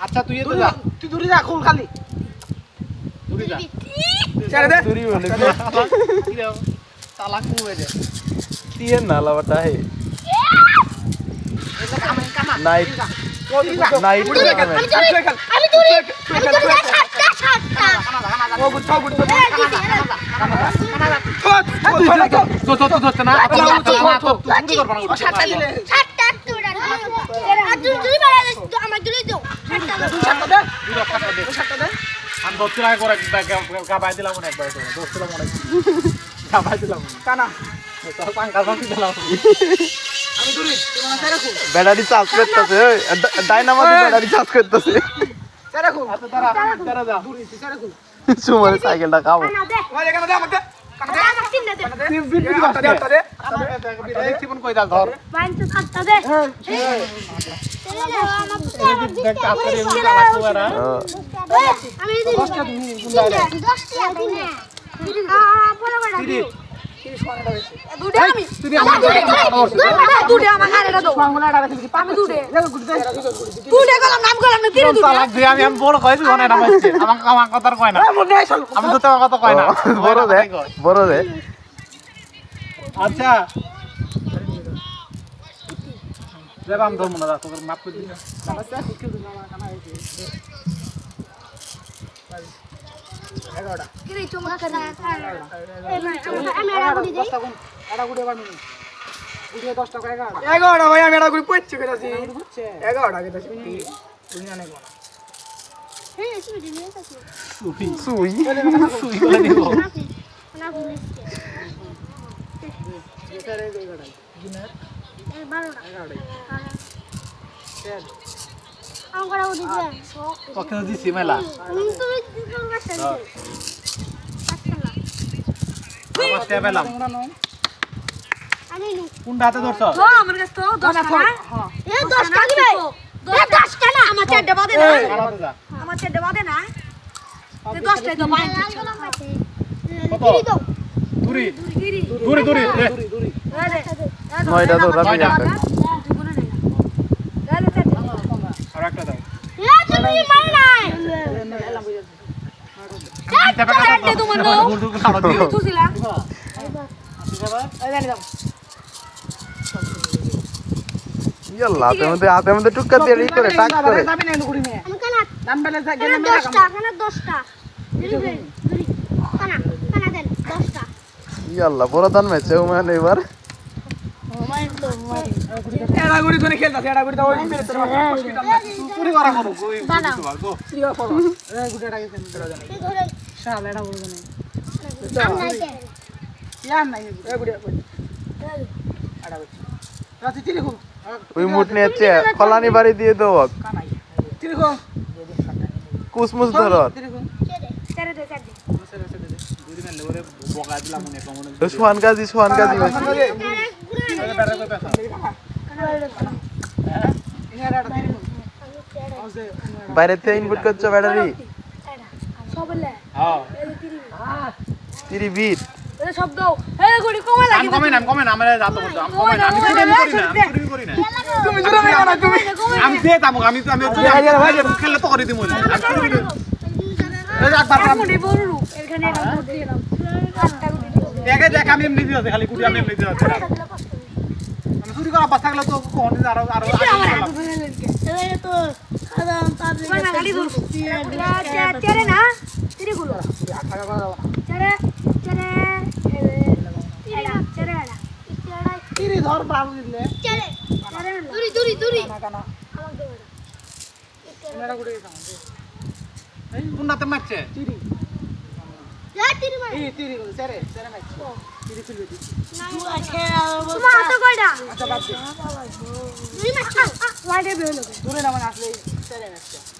আচ্ছা তুই যা। তুই দূরে যা খুল খালি। ছেড়ে দে তুরি হয়ে লাবাটা হে নাইট নাইট আমি দশ টাকা করে গাবাই দিলাম একবার দশ টাকা মনে ব্যাটারি চার্জ করতেছে ডাইনামাতে ব্যাটারি চার্জ করতেছে। সুমন সাইকেলটা খাব আমি দিনে আচ্ছা। রেবাম ধর্ম না তোকে মাফ করে দিই। এগারোটা ভাই আমি এটা করে পড়ছি কেটেছি এগারোটা কেটেছি তুমি অনেক বড় সুই। সুই সুই করে দিব না গুড়ি এই বারোটা তোকে তো দিছি মেলা কোনটা হাতে ধরছ আমার কাছে তো 10 টাকা এ 10 টাকা দিবে এ 10 টাকা আমার চারটে বাদে না না এ 10 টাকা তো নয়টা তো রাবি আর একটা দাও এ তুমি মার নাই চারটে তোমার দাও গুলটু খাওয়া দিও তুছিলা ইয়াল্লা হাতের মধ্যে হাতের মধ্যে টুক্কা দিয়ে ই করে টাক করে যাবি না গুড়ি নিয়ে আমি কানা দাম বেলে গেলে কানা 10টা কানা 10টা গিরি গিরি কানা কানা দেন 10টা ইয়াল্লা বড় দান মানে এবার। এড়া গুড়ি ধরে খেলতাছে এড়া গুড়ি তো ওই মেরে তোর হসপিটাল পুরি করা করো কই গো গেছে তোরা জানে শাল এড়া জানে আমনাইতে নাই রাতে তিরি খুব ওই মুট নিয়েছে কলানি বাড়ি দিয়ে দেবো কানাই তিরি খুব কুসমুস ধর তিরি খুব চারে দে মনে সোহান গাজী সোহান গাজী বাইরে থেকে ইনপুট করছ ব্যাটারি সবলে? হ্যাঁ। তিরি বিট এ সব দাও হে গুড়ি কমা আমি লাগি কমে না আমি কমে না আমরা যাতো করতে আমি কমে না। আমি চুরি করি না আমি চুরি করি না। তুমি জোরে মেরো না তুমি আমি দে তামুক আমি আমি খেলে তো করে দিমু না আমি দিয়ে দেখে এমনি খালি আমি আমি করা বাচ্চা গেলে তো কোন আরও আরও তো সাধারণ পাবলিক চারে না চারে চারে তিরি ধর বাবু দিলে। চারে চারে দূরি দূরি দূরি। কানা গুড়ি মারছে। তিরি আচ্ছা হলো দূরে না মানে আসলে সেরে মাইছি